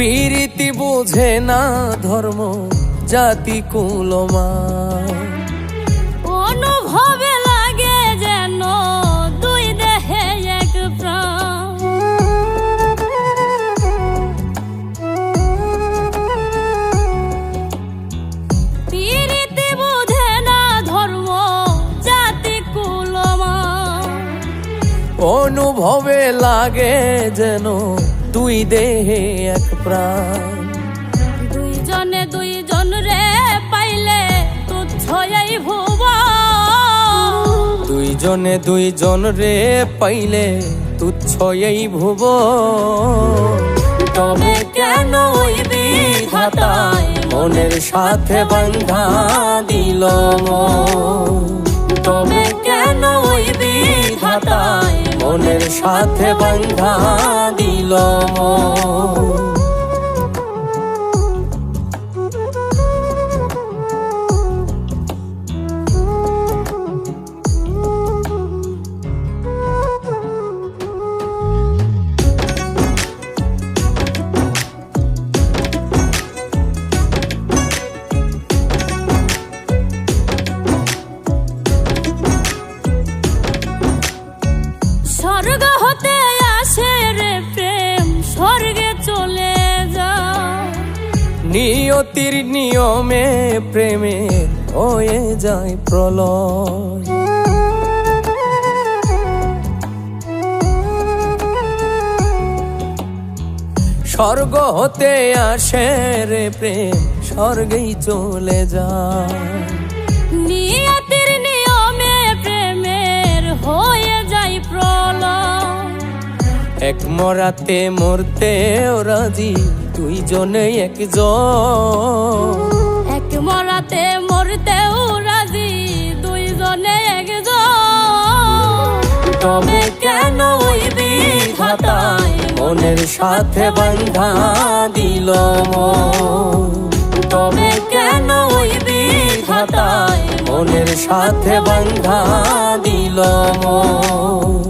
পীরিতি বুঝে না ধর্ম জাতি কুলমা অনুভবে লাগে যেন দুই দেহে এক প্রাণ। পীড়িতি বুঝে না ধর্ম জাতি কুলমা অনুভবে লাগে যেন দুই দেহে এক প্রাণ। দুইজনে দুইজন রে পাইলে তুচ্ছ এই ভুব দুইজনে দুইজন রে পাইলে তুচ্ছ এই ভুব তবে কেন ওই বিধাতায় মনের সাথে বন্ধা দিল। তবে কেন ওই বিধাতায় মনের সাথে বন্ধা দিল মন। নিয়তির নিয়মে প্রেমের হয়ে যায় প্রলয়। স্বর্গ হতে আসে রে প্রেম স্বর্গেই চলে যায়। নিয়তির নিয়মে প্রেমের হয়ে যায় প্রলয়। এক মরাতে মরতে রাজি দুইজনে একজন এক মরাতে মরতেও রাজি, দুইজনে একজন তবে কেন ওই বিধাতায় মনের সাথে বন্ধা দিল। তবে কেন ওই বিধাতায় মনের সাথে বন্ধা দিল মন।